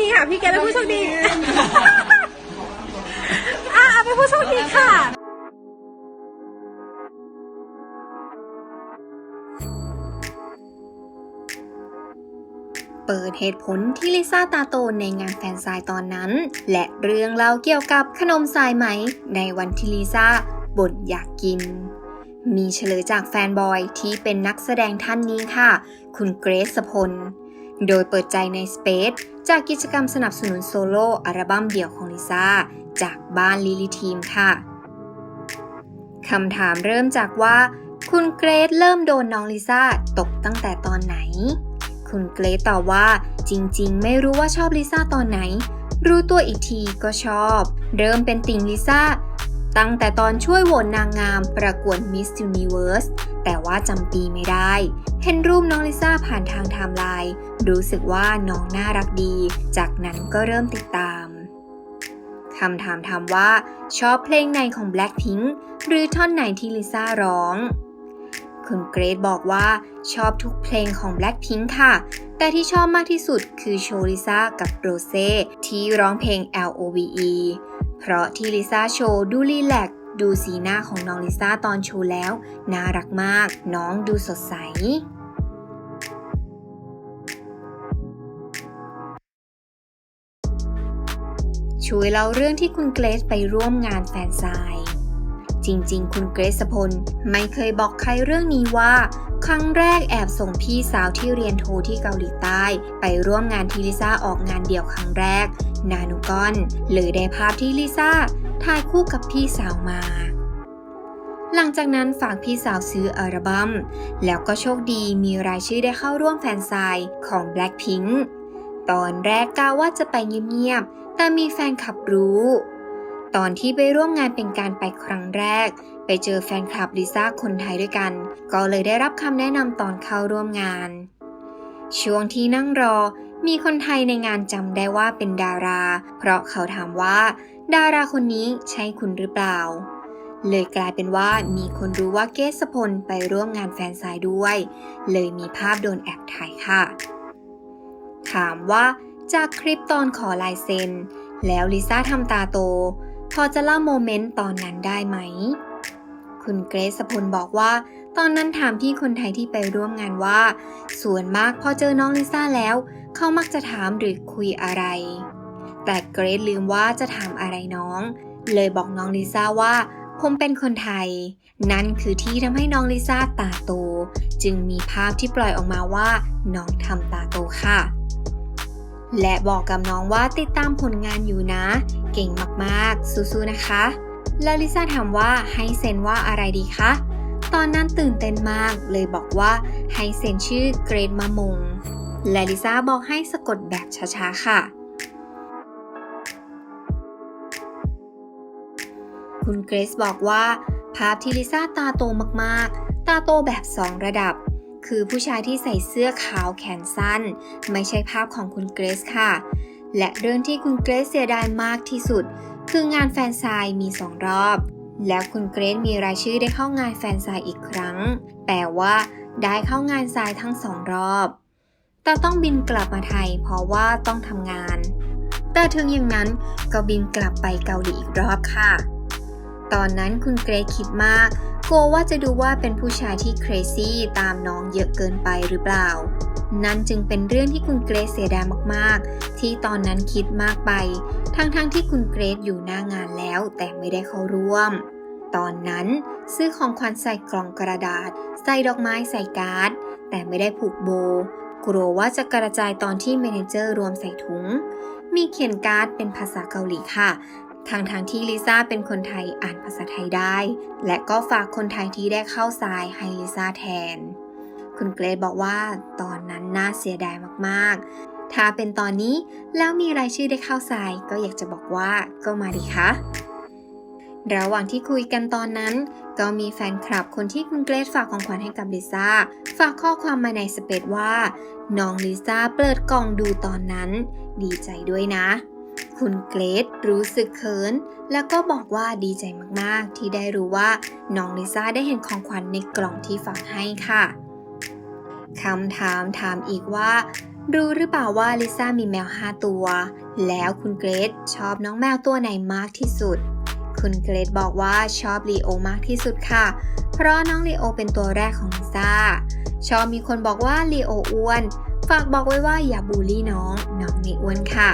ดีค่ะ พี่เกดเป็นผู้โชคดี อะเอาเป็นผู้โชคดีค่ะเปิดเหตุผลที่ลิซ่าตาโตในงานแฟนซายตอนนั้น และเรื่องเล่าเกี่ยวกับขนมสายไหม ในวันที่ลิซ่าบ่นอยากกิน มีเฉลยจากแฟนบอยที่เป็นนักแสดงท่านนี้ค่ะ คุณเกรซพล โดยเปิดใจในสเปซ จากกิจกรรมสนับสนุนโซโล่อัลบั้มเดี่ยวของลิซ่า จากบ้านลิลิทีมค่ะคำถามเริ่มจากว่า คุณเกรซเริ่มโดนน้องลิซ่าตกตั้งแต่ตอนไหน คุณเกรซตอบว่า จริงๆ ไม่รู้ว่าชอบลิซ่าตอนไหน รู้ตัวอีกทีก็ชอบ เริ่มเป็นติ่งลิซ่าตั้งแต่ตอนช่วยโหวตนางงามประกวด Miss Universe แต่ว่าจำปีไม่ได้ เห็นรูปน้องลิซ่าผ่านทางไทม์ไลน์รู้สึกว่าน้องน่ารักดี จากนั้นก็เริ่มติดตามคำถามถามว่า ชอบเพลงไหนของ Blackpink หรือท่อนไหนที่ลิซ่าร้อง คุณเกรซบอกว่าชอบทุกเพลงของ Blackpink ค่ะ แต่ที่ชอบมากที่สุดคือโชลิซ่ากับโรเซ่ที่ร้องเพลง LOVE เพราะที่ลิซ่าโชว์ดูรีแลก ดูสีหน้าของน้องลิซ่าตอนโชว์แล้ว น่ารักมาก น้องดูสดใสช่วยเล่าเรื่องที่คุณเกรซไปร่วมงานแฟนซายจริงๆ คุณเกรซพลไม่เคยบอกใครเรื่องนี้ว่า ครั้งแรกแอบส่งพี่สาวที่เรียนโทที่เกาหลีใต้ ไปร่วมงานที่ลิซ่าออกงานเดี่ยวครั้งแรก นานุกอนเลยได้ภาพที่ลิซ่า ถ่ายคู่กับพี่สาวมา หลังจากนั้นฝากพี่สาวซื้ออัลบั้มแล้วก็โชคดีมีรายชื่อได้เข้าร่วมแฟนไซน์ของ Blackpink ตอนแรกกาว่าจะไปเงียบๆ แต่มีแฟนคลับรู้ ตอนที่ไปร่วมงานเป็นการไปครั้งแรก ไปเจอแฟนคลับลิซ่าคนไทยด้วยกัน ก็เลยได้รับคำแนะนำตอนเข้าร่วมงาน ช่วงที่นั่งรอมีคนไทยในงานจำได้ว่าเป็นดารา เพราะเขาถามว่า ดาราคนนี้ใช่คุณหรือเปล่า เลยกลายเป็นว่ามีคนรู้ว่าเกสพลไปร่วมงานแฟนซายด้วย เลยมีภาพโดนแอบถ่ายค่ะ ถามว่าจากคลิปตอนขอลายเซ็น แล้วลิซ่าทำตาโต พอจะเล่าโมเมนต์ตอนนั้นได้ไหม คุณเกรซพลบอกว่า ตอนนั้นถามพี่คนไทยที่ไปร่วมงานว่า ส่วนมากพอเจอน้องลิซ่าแล้ว เขามักจะถามหรือคุยอะไร แต่เกรซลืมว่าจะถามอะไรน้อง เลยบอกน้องลิซ่าว่า ผมเป็นคนไทย นั่นคือที่ทำให้น้องลิซ่าตาโต จึงมีภาพที่ปล่อยออกมาว่า น้องทำตาโตค่ะ และบอกกับน้องว่าติดตามผลงานอยู่นะ เก่งมากๆ สู้ๆนะคะแล้วลิซ่าถามว่าให้เซ็นว่าอะไรดีคะ ตอนนั้นตื่นเต้นมากเลยบอกว่าให้เซ็นชื่อเกรดมะมงและลิซ่าบอกให้สะกดแบบช้าๆค่ะ คุณเกรซบอกว่า ภาพที่ลิซ่าตาโตมากๆ ตาโตแบบสองระดับ คือผู้ชายที่ใส่เสื้อขาวแขนสั้น ไม่ใช่ภาพของคุณเกรซค่ะ และเรื่องที่คุณเกรซเสียดายมากที่สุด คืองานแฟนซายมีสองรอบ แล้วคุณเกรซมีรายชื่อได้เข้างานแฟนซายอีกครั้ง แต่ว่าได้เข้างานซายทั้งสองรอบ แต่ต้องบินกลับมาไทยเพราะว่าต้องทำงาน แต่ถึงอย่างนั้นก็บินกลับไปเกาหลีอีกรอบค่ะ ตอนนั้นคุณเกรซคิดมากกลัวว่าจะดูว่าเป็นผู้ชายที่เครซี่ตามน้องเยอะเกินไปหรือเปล่า นั่นจึงเป็นเรื่องที่คุณเกรซเสียดายมากๆ ที่ตอนนั้นคิดมากไป ทั้งๆทที่คุณเกรซอยู่หน้างานแล้วแต่ไม่ได้เข้าร่วม ตอนนั้นซื้อของขวัญใส่กล่องกระดาษ ใส่ดอกไม้ใส่การ์ด แต่ไม่ได้ผูกโบ กลัวว่าจะกระจายตอนที่เมเนเจอร์รวมใส่ถุง มีเขียนการ์ดเป็นภาษาเกาหลีค่ะ ทางทางที่ลิซ่าเป็นคนไทยอ่านภาษาไทยได้ และก็ฝากคนไทยที่ได้เข้าทรายให้ลิซ่าแทน คุณเกรซบอกว่าตอนนั้นน่าเสียดายมากๆ ถ้าเป็นตอนนี้แล้วมีรายชื่อได้เข้าทรายก็อยากจะบอกว่าก็มาดีคะระหว่างที่คุยกันตอนนั้น ก็มีแฟนคลับคนที่คุณเกรซฝากของขวัญให้กับลิซ่าฝากข้อความมาในสเปซว่า น้องลิซ่าเปิดกล่องดูตอนนั้น ดีใจด้วยนะ คุณเกรซรู้สึกเขิน แล้วก็บอกว่าดีใจมากๆ ที่ได้รู้ว่าน้องลิซ่าได้เห็นของขวัญในกล่องที่ฝากให้ค่ะคำถามถามอีกว่า รู้หรือเปล่าว่าลิซ่ามีแมว 5 ตัว แล้วคุณเกรซชอบน้องแมวตัวไหนมากที่สุด คุณเกรซบอกว่าชอบลีโอมากที่สุดค่ะ เพราะน้องลีโอเป็นตัวแรกของลิซ่า ชอบมีคนบอกว่าลีโออ้วน ฝากบอกไว้ว่าอย่าบูลลี่น้อง น้องไม่อ้วนค่ะ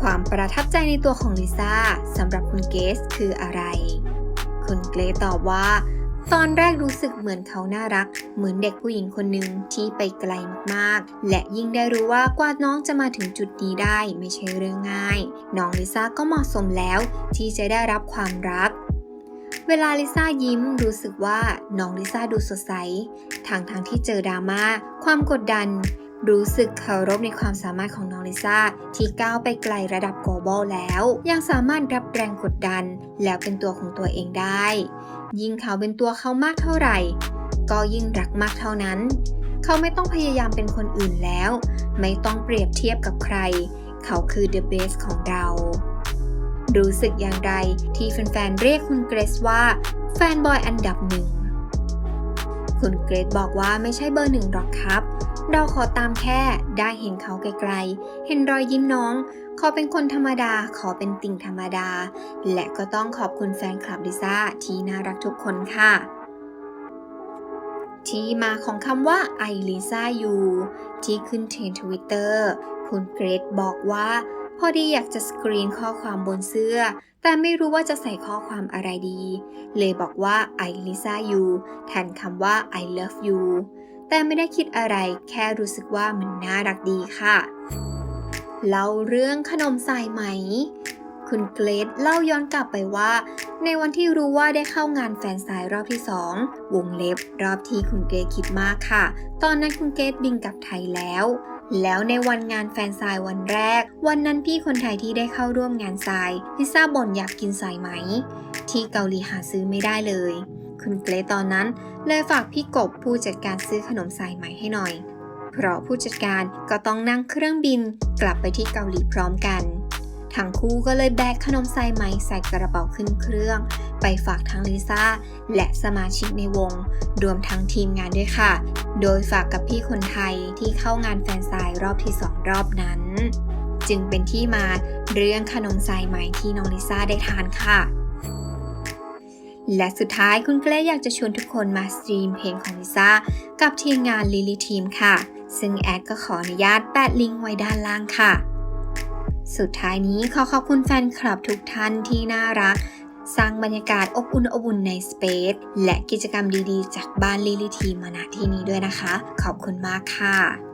ความประทับใจในตัวของลิซ่าสำหรับคุณเกสคืออะไร คุณเกรซตอบว่า ตอนแรกรู้สึกเหมือนเขาน่ารัก เหมือนเด็กผู้หญิงคนหนึ่งที่ไปไกลมากๆ และยิ่งได้รู้ว่ากว่าน้องจะมาถึงจุดนี้ได้ไม่ใช่เรื่องง่าย น้องลิซ่าก็เหมาะสมแล้ว ที่จะได้รับความรักเวลาลิซ่ายิ้มรู้สึกว่าน้องลิซ่าดูสดใสทางทางๆที่เจอดราม่าความกดดัน รู้สึกเคารพในความสามารถของน้องลิซ่าที่ก้าวไปไกลระดับ global แล้ว ยังสามารถรับแรงกดดัน แล้วเป็นตัวของตัวเองได้ ยิ่งเขาเป็นตัวเขามากเท่าไหร่ ก็ยิ่งรักมากเท่านั้น เขาไม่ต้องพยายามเป็นคนอื่นแล้ว ไม่ต้องเปรียบเทียบกับใคร เขาคือ the best ของเรา รู้สึกอย่างไรที่แฟนๆเรียกคุณเกรซว่าแฟนบอยอันดับหนึ่งคุณเกรซบอกว่าไม่ใช่เบอร์หนึ่งหรอกครับ เราขอตามแค่ได้เห็นเขาไกลๆ เห็นรอยยิ้มน้อง ขอเป็นคนธรรมดา ขอเป็นติ่งธรรมดา และก็ต้องขอบคุณแฟนคลับลิซ่าที่น่ารักทุกคนค่ะที่มาของคำว่า I Lisa You ที่ขึ้นเทรนทวิตเตอร์คุณเกรดบอกว่า พอดีอยากจะสกรีนข้อความบนเสื้อ แต่ไม่รู้ว่าจะใส่ข้อความอะไรดี เลยบอกว่า I Lisa You แทนคำว่า I love you แต่ไม่ได้คิดอะไรแค่รู้สึกว่ามันน่ารักดีค่ะ เล่าเรื่องขนมสายไหม คุณเกรดเล่าย้อนกลับไปว่า ในวันที่รู้ว่าได้เข้างานแฟนสายรอบที่ 2 วงเล็บรอบที่คุณเกรดคิดมากค่ะ ตอนนั้นคุณเกรดบินกลับไทยแล้วแล้วในวันงานแฟนสายวันแรก วันนั้นพี่คนไทยที่ได้เข้าร่วมงานสายลิซ่าบ่นอยากกินสายไหม ที่เกาหลีหาซื้อไม่ได้เลย คุณเกรตอนนั้นเลยฝากพี่กบผู้จัดการซื้อขนมสายไหมให้หน่อย เพราะผู้จัดการก็ต้องนั่งเครื่องบินกลับไปที่เกาหลีพร้อมกัน ทั้งคู่ก็เลยแบกขนมสายไหมใส่กระเป๋าขึ้นเครื่อง ไปฝากทั้งลิซ่าและสมาชิกในวง รวมทั้งทีมงานด้วยค่ะ โดยฝากกับพี่คนไทยที่เข้างานแฟนสายรอบที่สองรอบนั้น จึงเป็นที่มาเรื่องขนมสายไหมที่น้องลิซ่าได้ทานค่ะ และสุดท้ายคุณเกรซอยากจะชวนทุกคนมาสตรีมเพลงของลิซ่ากับทีมงาน Lily Team ค่ะ ซึ่งแอดก็ขออนุญาตแปะลิงก์ไว้ด้านล่างค่ะ สุดท้ายนี้ขอขอบคุณแฟนคลับทุกท่านที่น่ารัก สร้างบรรยากาศอบอุ่นอบอุ่นในสเปซและกิจกรรมดีๆ จากบ้าน Lily Team มาณที่นี้ด้วยนะคะ ขอบคุณมากค่ะ